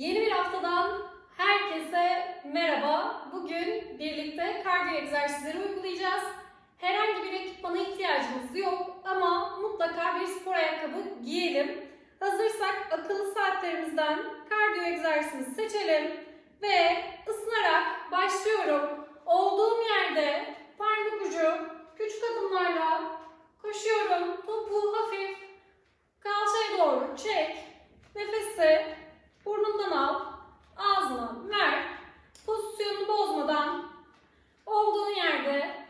Yeni bir haftadan herkese merhaba. Bugün birlikte kardiyo egzersizleri uygulayacağız. Herhangi bir ekipmana ihtiyacımız yok ama mutlaka bir spor ayakkabı giyelim. Hazırsak akıllı saatlerimizden kardiyo egzersizini seçelim ve ısınarak başlıyorum. Olduğum yerde parmak ucu küçük adımlarla koşuyorum. Topuğu hafif kalçaya doğru çek. Nefesi burnundan al, ağzına ver. Pozisyonunu bozmadan olduğun yerde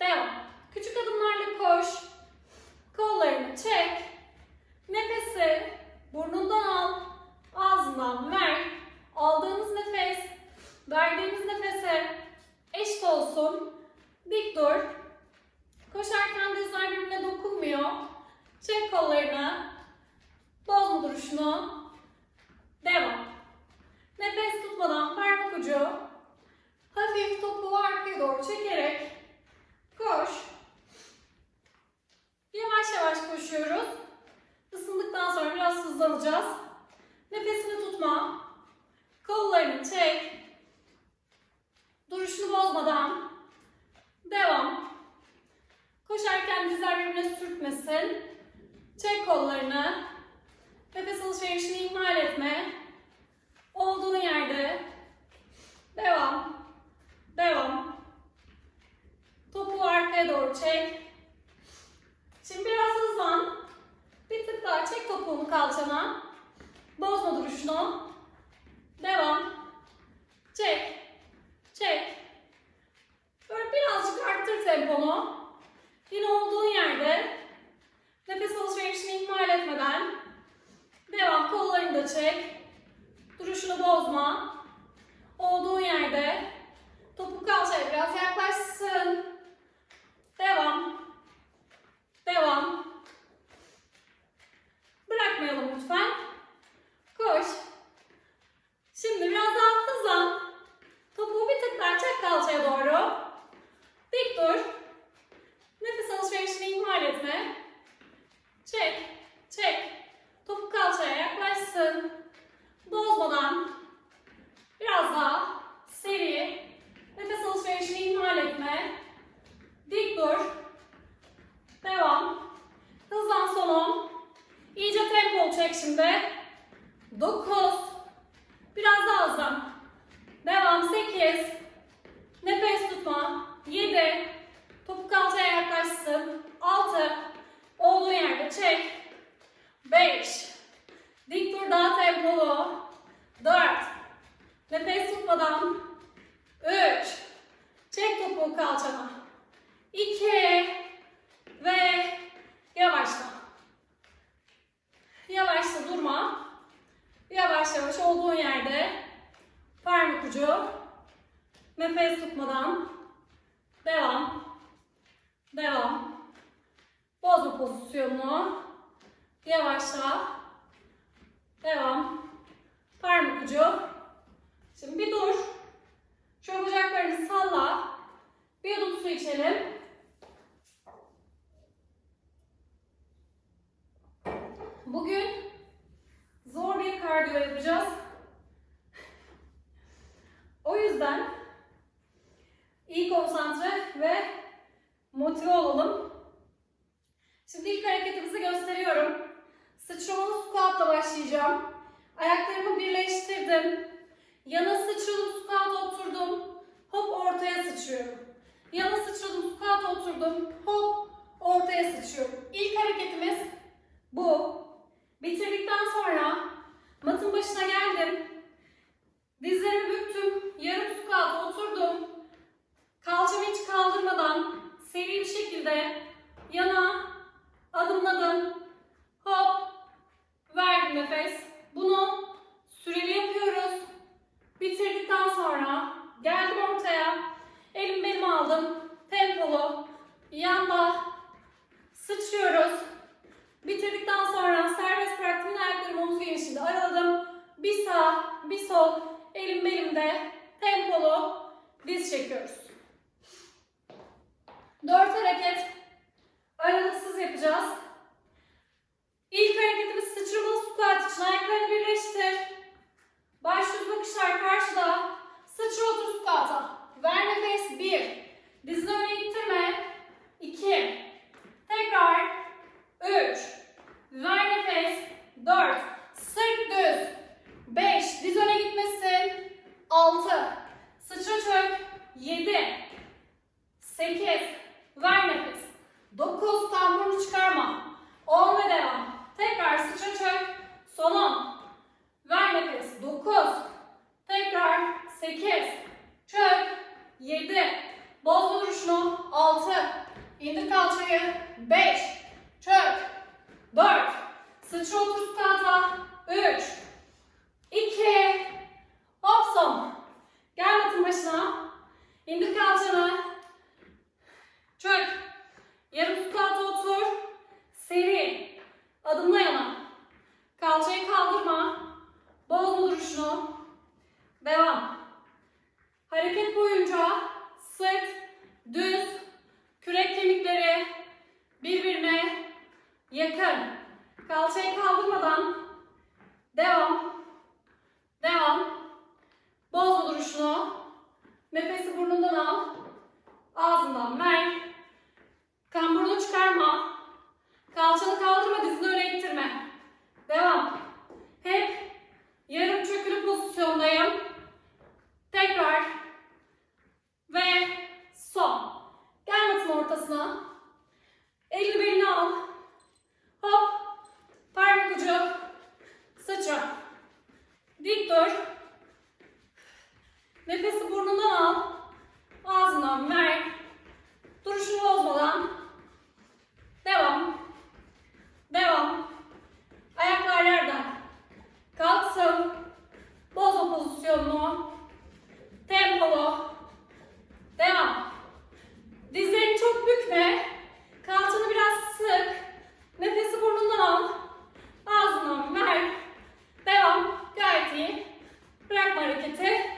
devam. Küçük adımlarla koş. Kollarını çek. Nefesi burnundan al, ağzından ver. Aldığınız nefes, verdiğiniz nefese eşit olsun. Dik dur. Koşarken dizler birbirine dokunmuyor. Çek kollarını. Bozma duruşunu. Devam. Nefes tutmadan parmak ucu. Hafif topuğu arkaya doğru çekerek koş. Yavaş yavaş koşuyoruz. Isındıktan sonra biraz hızlanacağız. Nefesini tutma. Kollarını çek. Duruşunu bozmadan. Devam. Koşarken dizler birbirine sürtmesin. Çek kollarını. Nefes alışverişini ihmal etme. Olduğun yerde. Devam. Devam. Topuğu arkaya doğru çek. Şimdi biraz hızlan. Bir tık daha çek topuğunu kalçana. Bozma duruşunu. Devam. Çek. Çek. Böyle birazcık arttır temponu. Yine olduğun yerde nefes alışverişini ihmal etmeden devam. Kollarını da çek. Duruşunu bozma. Olduğun yerde topuk kalçaya biraz yaklaşsın. Devam. Devam. Bırakmayalım lütfen. Koş. Şimdi biraz daha hızlan. Topuğu bir tık daha çek kalçaya doğru. Dik dur. Nefes alışverişini ihmal etme. Çek, çek. Topuk kalçaya yaklaşsın. Bozmadan. Biraz daha seri. Nefes alışverişini ihmal etme. Dik dur. Devam. Hızlan son 10. İyice tempolu çek şimdi. 9. Biraz daha hızlan. Devam 8. Nefes tutma. 7. Topuk kalçaya yaklaşsın. 6. Olduğu yerde çek. 5. Dik dur daha tempolu. 4. Nefes tutmadan. 3. Çek topuğu kalçana. 2. Ve yavaşla. Yavaşla durma. Yavaş yavaş olduğun yerde parmak ucu nefes tutmadan devam. Devam. Bozma pozisyonunu. Yavaşla. Devam. Parmak adımladım. Hop. Verdim nefes. Bunu süreli yapıyoruz. Bitirdikten sonra geldim ortaya. Elim benim aldım. Tempolu. Yanda sıçıyoruz. Bitirdikten sonra serbest bıraktım. Ayaklarımı omuz genişliğinde araladım. Bir sağ, bir sol. Elim belimde. Tempolu. Diz çekiyoruz. Dört hareket Aralıksız yapacağız. İlk hareketimiz sıçramalı squat için ayaklarını birleştir. Baş yüz bakışlar karşıda. Sıçra otur squat'a. Ver nefes 1. Dizini öne ittirme. 2. Tekrar 3. Ver nefes 4. Sırt düz. 5. Diz öne gitmesin. 6. Sıçra çök. 7. 8. Ver nefes. 9, tam burnu çıkarma, 10 ve devam, tekrar sıçra çök, son 10, ver nefes, 9, tekrar 8, çök, 7, bozma duruşunu, 6, indir kalçayı, 5, çök, 4, sıçra otur squat'a, 3, 2, hop son. Gel matın başına, indir kalçanı, çök, yarım squat'a otur, seri, adımla yana, kalçayı kaldırma, bozma duruşunu, devam. Hareket boyunca sırt, düz, kürek kemikleri birbirine yakın. Kalçayı kaldırmadan devam. Devam. Bozma duruşunu. Nefesi burnundan al. Ağzından ver. Kamburunu çıkarma. Kalçanı kaldırma, dizini öne ittirme. Devam. Hep yarım çökülü pozisyondayım. Tekrar. Ve son. Gel matın ortasına. Elini belini al. Hop. Parmak ucu. Sıçra. Dik dur. Nefesi burnundan al. Ağzından ver. Duruşunu bozmadan. Devam. Devam. Ayaklar yerden. Kalksın. Bozma pozisyonunu. Tempolu. Devam. Dizlerini çok bükme. Kalçanı biraz sık. Nefesi burnundan al. Ağzından ver. Devam. Gayet iyi. Bırakma hareketi.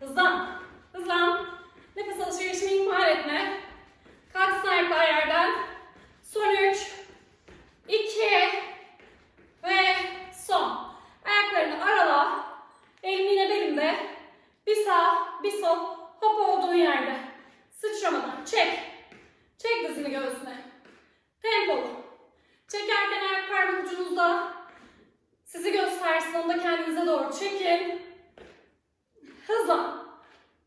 Hızlan. Hızlan. Nefes alışverişini ihmal etme. Kalksın ayaklar yerden. Son 3, 2 ve son. Ayaklarını arala. Elini yine belinde. Bir sağ, bir sol. Hop olduğun yerde. Sıçramadan. Çek. Çek dizini göğsüne. Tempolu. Çekerken ayak parmak ucunuzda sizi göstersin. Onu da kendinize doğru çekin. Hızlan.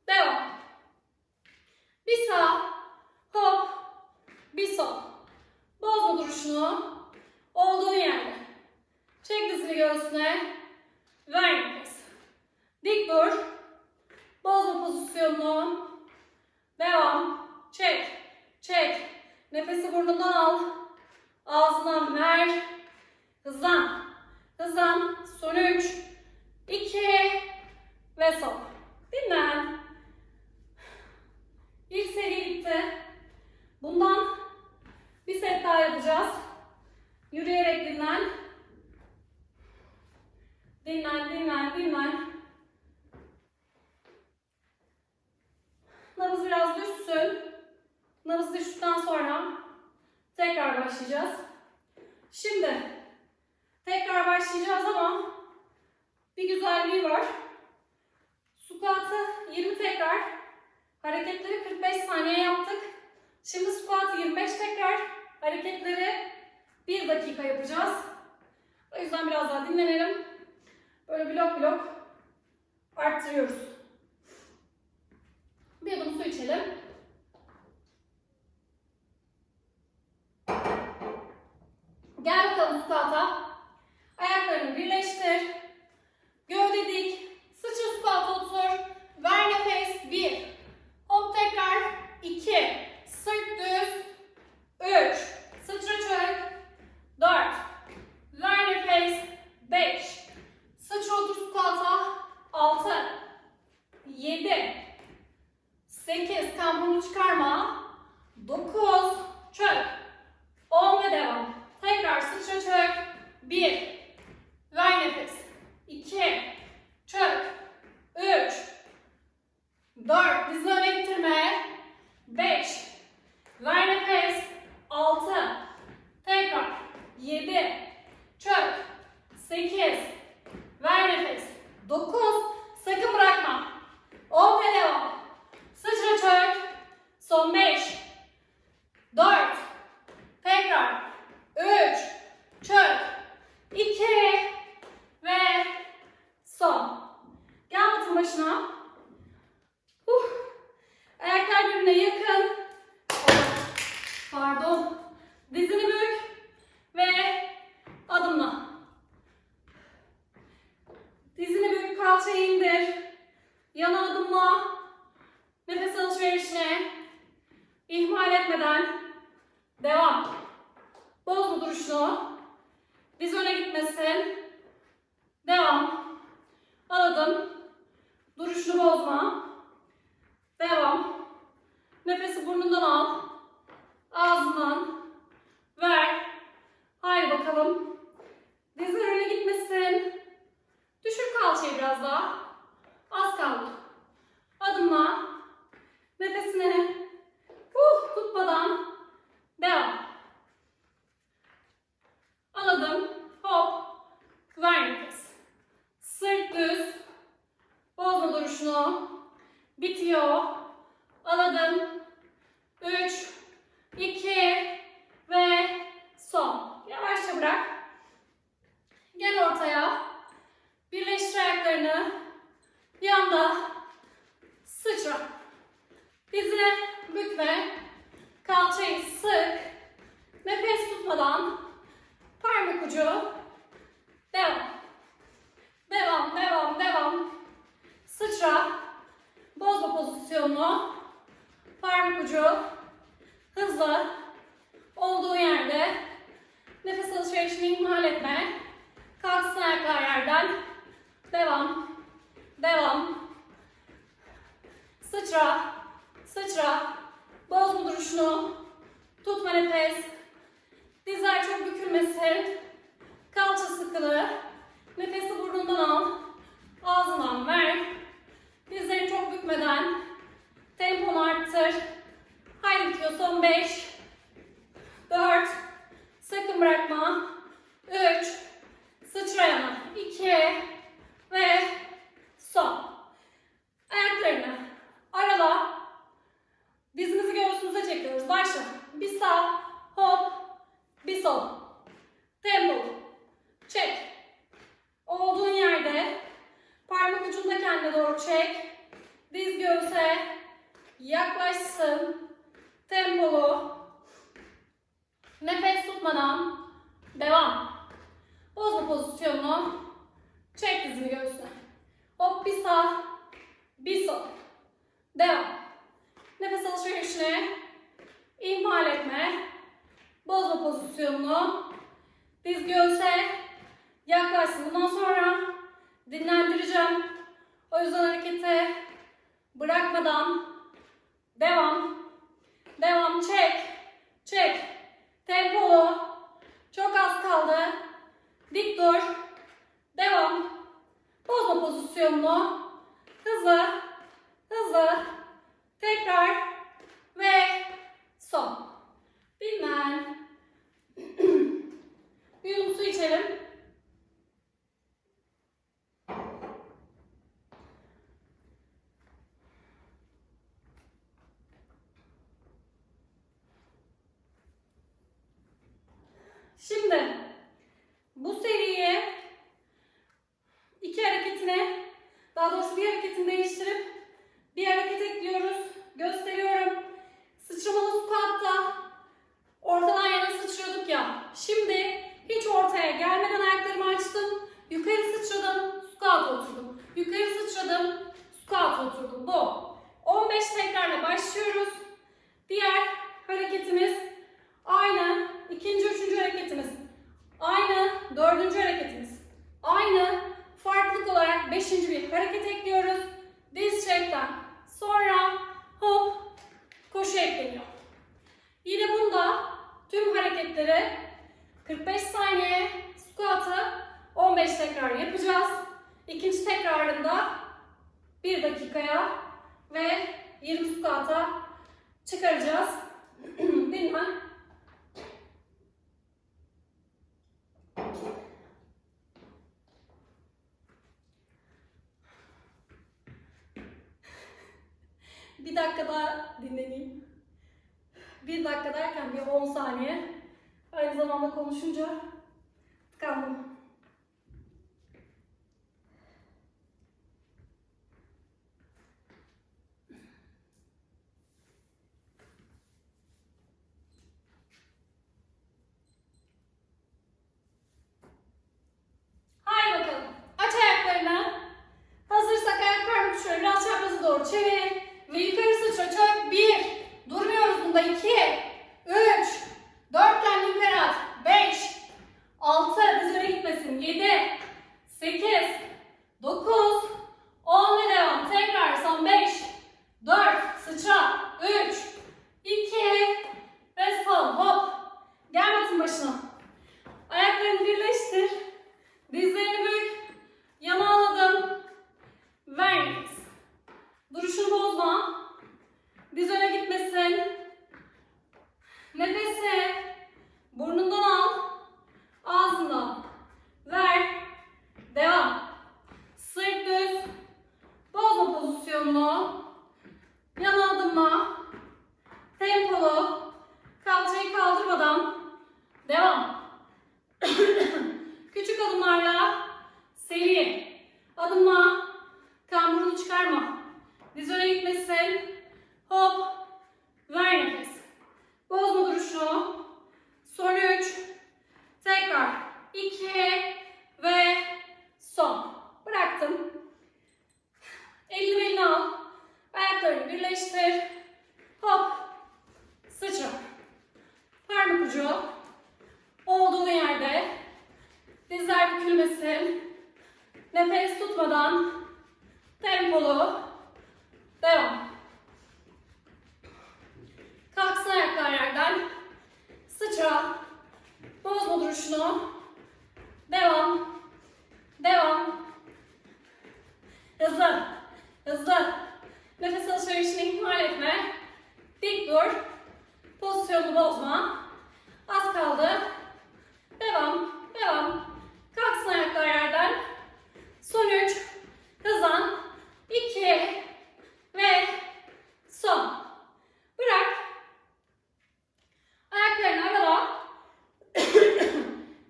Devam. Bir sağ. Hop. Bir sol. Bozma duruşunu. Olduğun yerde. Dizini göğsüne. Ver. Dik dur. Bozma pozisyonunu. Devam. Çek. Çek. Nefesi burnundan al. Ağzından ver. Hızlan. Hızlan. Son 3, 2 ve son. Dinlen. İlk seri bitti. Bundan bir set daha yapacağız. Yürüyerek dinlen. Dinlen, dinlen, dinlen. Nabız biraz düşsün. Nabız düştükten sonra tekrar başlayacağız. Şimdi tekrar başlayacağız ama bir güzelliği var. Squat'ı 20 tekrar, hareketleri 45 saniye yaptık. Şimdi squat'ı 25 tekrar, hareketleri 1 dakika yapacağız. O yüzden biraz daha dinlenelim. Böyle blok blok arttırıyoruz. Bir yudum su içelim. Gel bakalım squat'a. Ayaklarını birleştir. Gövde dik. Sıçra squat'a otur. Ver nefes. 1. Hop tekrar. 2. Sırt düz. 3. Sıçra çök. 4. Ver nefes. 5. Sıçra otur squat'a. 6. 7. 8. Kamburunu çıkarma. 9. Çök. 10 ve devam. Tekrar sıçra çök. 1. Ver nefes. 2. Çök. 3. 4. Dizi öne ittirme. 5. Ver nefes. 6. Tekrar. 7. Çök. 8. Ver nefes. 9. Sakın bırakma. 10 ve devam. Sıçra çök. Son 5. 4. Tekrar. 3. Çök. 2. kalçayı indir. Yana adımla. Nefes alışverişine etmeden devam. Bozma duruşunu. Diz öne gitmesin. Devam. Al adım. Duruşunu bozma. Devam. Nefesi burnundan al. Ağzından. Ver. Haydi bakalım. Dizler öne gitmesin. Düşür kalçayı biraz daha. Az kaldı. Adımla. Nefesini uh, tutmadan devam. Al adım. Hop. Ver. Sırt düz. Bozma duruşunu. Bitiyor. Al adım. 3, 2 ve son. Yavaşça bırak. Gel ortaya. Birleştir ayaklarını. Yanda. Sıçra. Dizine bükme. Kalçayı sık. Nefes tutmadan. Parmak ucu. Devam. Devam, devam, devam. Sıçra. Bozma pozisyonunu. Parmak ucu. Hızlı. Olduğu yerde. Nefes alışverişini ihmal etme. Kalksın ayaklar yerden. Devam. Devam. Sıçra. Sıçra. Bozma duruşunu. Tutma nefes. Dizler çok bükülmesin. Kalça sıkılı. Nefesi burnundan al. Ağzından ver. Dizleri çok bükmeden. Temponu arttır. Haydi bitiyor. Son 5. 4. Sakın bırakma. 3. Sıçra yana. 2. Ve son. Ayaklarını arala. Dizimizi göğsümüze çekiyoruz. Başla. Bir sağ, hop, bir sol. Tempo. Çek. Olduğun yerde parmak ucunu da kendine doğru çek. Diz göğse yaklaşsın. Tempolu. Nefes tutmadan devam. Bozma pozisyonunu. Çek dizini göğsüne. Hop bir sağ, bir sol. Devam. Nefes alışverişine ihmal etme. Bozma pozisyonunu. Diz göğse yaklaşsın. Bundan sonra dinlendireceğim. O yüzden hareketi bırakmadan devam. Devam. Çek. Çek. Tempolu. Çok az kaldı. Dik dur. Devam. Bozma pozisyonunu. Hızlı. Hızlı. Tekrar. Ve son. Dinlen. Bir yudum su içelim. Şimdi bu seriyi iki hareketine, daha doğrusu bir hareketini değiştirip bir hareket ekliyoruz. Gösteriyorum. Sıçramalı squat'ta ortadan yana sıçrıyorduk ya. Şimdi hiç ortaya gelmeden ayaklarımı açtım. Yukarı sıçradım, squat oturdum. Yukarı sıçradım, squat oturdum. Bu. 15 tekrarla başlıyoruz. Diğer hareketimiz aynı. İkinci, üçüncü hareketimiz. Aynı. Dördüncü hareketimiz. Aynı. Farklılık olarak beşinci bir hareket ekliyoruz. Diz çekten. Sonra hop koşu ekleniyor. Yine bunda tüm hareketleri 45 saniye squat'ı 15 tekrar yapacağız. İkinci tekrarında 1 dakikaya ve 20 squat'a çıkaracağız. Dinlen. Bir dakika daha dinleneyim. Bir dakika derken bir 10 saniye. Aynı zamanda konuşunca tıkandım. Değiştir. Hop. Sıçra. Parmak ucu. Olduğun yerde. Dizler bükülmesin. Nefes tutmadan. Tempolu. Devam. Kalksın ayaklar yerden. Sıçra. Bozma duruşunu. Devam. Devam. Hızlı. Hızlı. Nefes alışverişini ihmal etme. Dik dur. Pozisyonunu bozma. Az kaldı. Devam. Devam. Kalksın ayaklar yerden. Son üç. Hızlan. İki. Ve son. Bırak. Ayaklarını arala.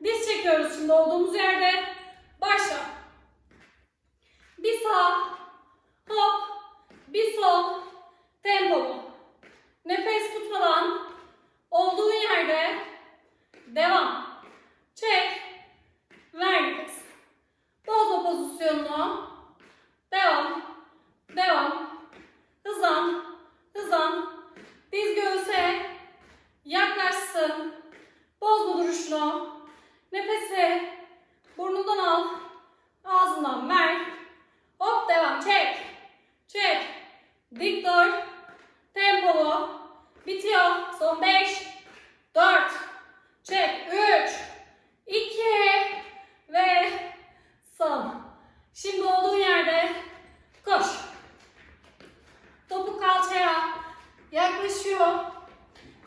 Diz çekiyoruz şimdi olduğumuz yerde. Başla. Bir sağ, hop, bir sol, tempolu. Nefes tutmadan olduğun yerde devam. Çek, ver nefes. Bozma pozisyonunu. Devam, devam. Hızlan, hızlan. Diz göğüse yaklaşsın. Bozma duruşunu. Nefesi burnundan al. Ağzından ver. Hop devam. Çek. Çek. Dik dur. Tempolu. Bitiyor. Son 5. 4. Çek. 3. 2. Ve son. Şimdi olduğun yerde koş. Topuk kalçaya yaklaşıyor.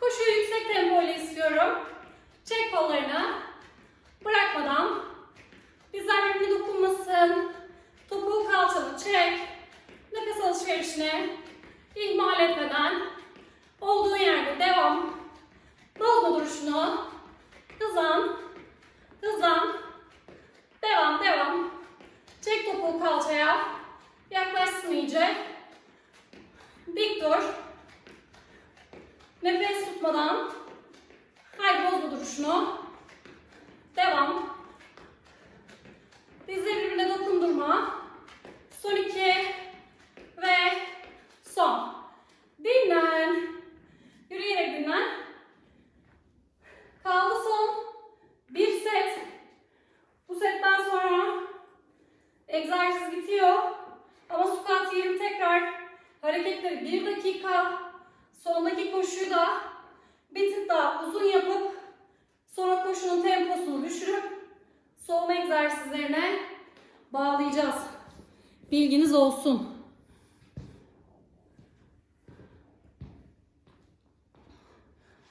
Koşuyu yüksek tempoyla istiyorum. Çek kollarını. Bırakmadan. Dizler birbirine dokunmasın. Topuğu kalçalı çek. Nefes alışverişine ihmal etmeden olduğu yerde devam. Bozma duruşunu. Hızlan. Hızlan. Devam, devam. Çek topuğu kalçaya. Yaklaşsın iyice. Dik dur. Nefes tutmadan. Haydi bozma duruşunu. Devam. Dizleri birbirine dokundurma. Son iki ve son. Dinlen. Yürüyerek dinlen. Kaldı son bir set. Bu setten sonra egzersiz bitiyor. Ama squat 20 tekrar hareketleri 1 dakika. Sondaki koşuyu da bir tık daha uzun yapıp sonra koşunun temposunu düşürüp soğuma egzersizlerine bağlayacağız. Bilginiz olsun.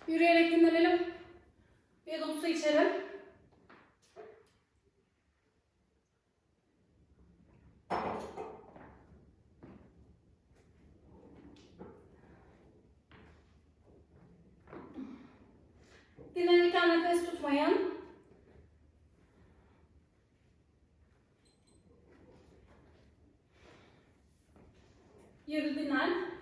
Yürüyerek dinlenelim. Bir yudum su içelim. Dinlenirken nefes tutmayın. Yürü dinlen.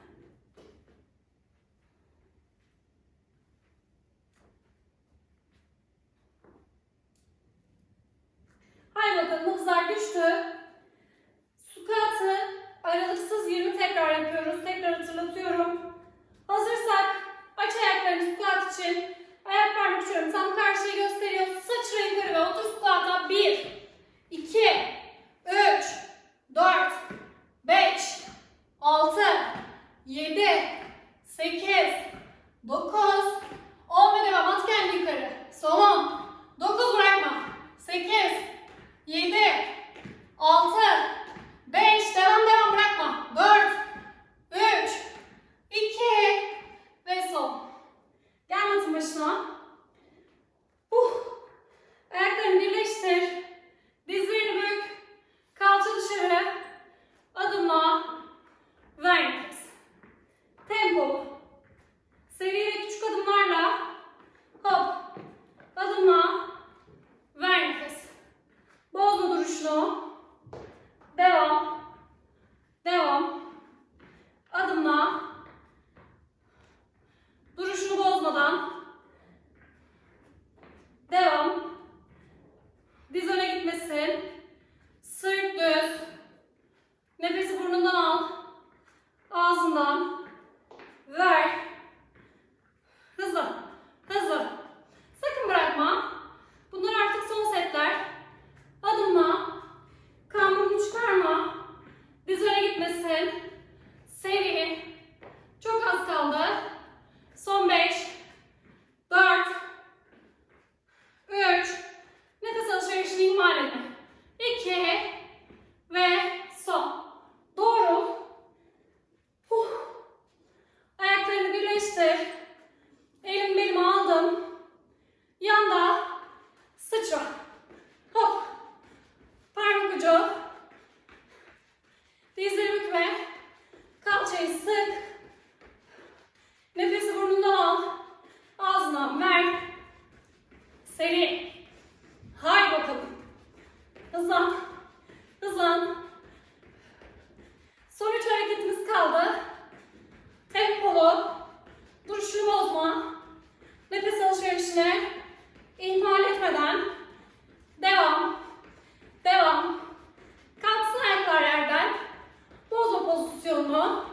Pozisyonunu.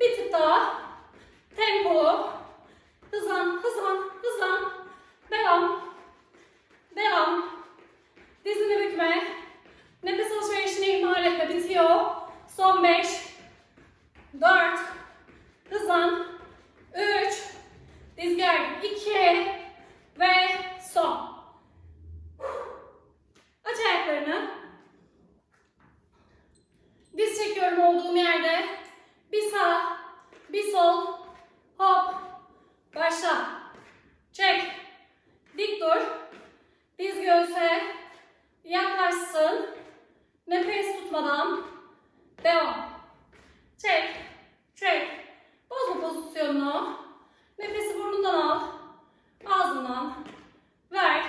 Bir tık daha. Tempolu. Hızlan, hızlan, hızlan. Devam. Devam. Dizini bükme. Nefes alışverişini ihmal etme. Bitiyor. Son 5. 4. Hızlan. 3. Diz gergin. 2. Ve son. Aç ayaklarını. Diz çekiyorum olduğum yerde. Bir sağ, bir sol. Hop. Başla. Çek. Dik dur. Diz göğse yaklaşsın. Nefes tutmadan devam. Çek. Çek. Bozma pozisyonunu. Nefesi burnundan al. Ağzından ver.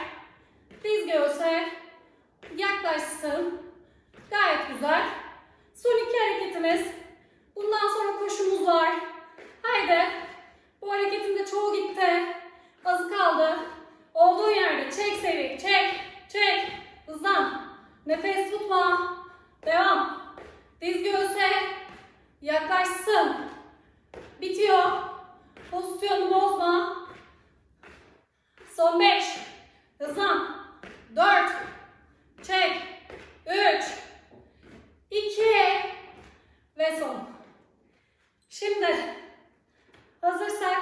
Diz göğse yaklaşsın. Gayet güzel. Hareketimiz. Bundan sonra koşumuz var. Haydi. Bu hareketin de çoğu gitti. Azı kaldı. Olduğu yerde çek seri. Çek. Çek. Hızlan. Nefes tutma. Devam. Diz göğse yaklaşsın. Bitiyor. Pozisyonu bozma. Son 5. Hızlan. 4. Çek. 3. 2. Ve son. Şimdi hazırsak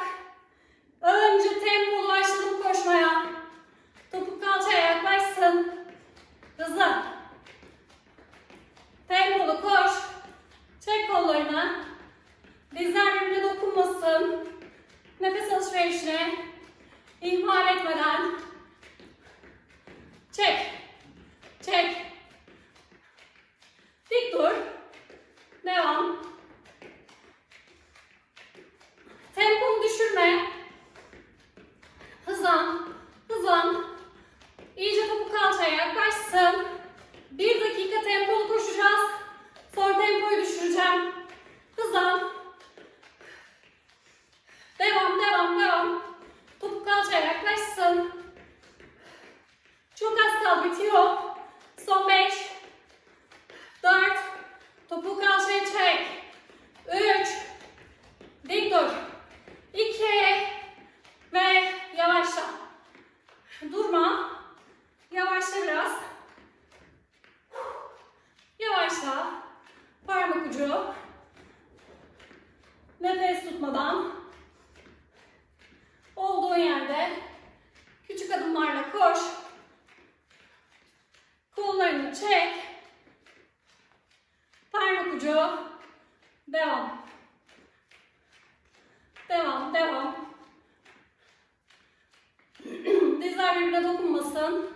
önce tempolu başladım koşmaya. Topuk kalçaya yaklaşsın. Hızlı. Tempolu koş. Çek kollarını. Dizler birbirine dokunmasın. Nefes alışverişine ihmal etmeden çek. Çek. Dik dur. Devam. Temponu düşürme. Hızlan. Hızlan. İyice topuk kalçaya yaklaşsın. Bir dakika tempolu koşacağız. Sonra tempoyu düşüreceğim. Hızlan. Devam, devam, devam. Topuk kalçaya yaklaşsın. Çok az kaldı, bitiyor. Son 5. 4. Topuğu kalçaya çek. 3. Dik dur. 2. Ve yavaşla. Durma. Yavaşla biraz. Yavaşla. Parmak ucu. Nefes tutmadan. Olduğun yerde küçük adımlarla koş. Kollarını çek. Ucu. Devam. Devam, devam. Dizler birbirine dokunmasın.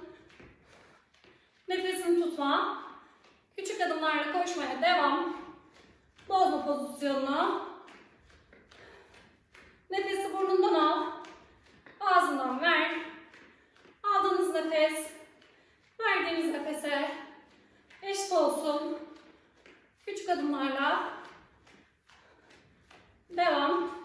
Nefesini tutma. Küçük adımlarla koşmaya devam. Bozma pozisyonunu. Nefesi burnundan al. Ağzından ver. Aldığınız nefes, verdiğiniz nefese eşit olsun. Küçük adımlarla devam.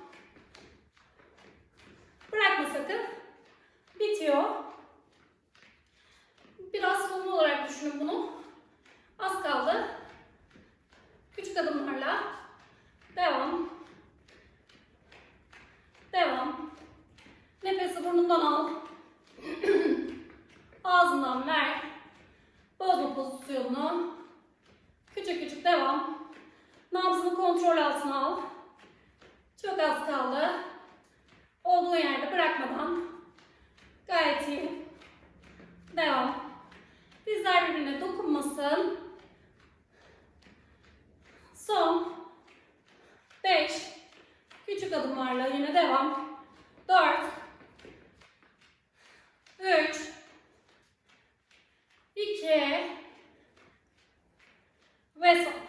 beso.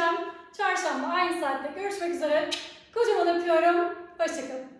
buluşacağım. Çarşamba aynı saatte görüşmek üzere. Kocaman öpüyorum. Hoşçakalın.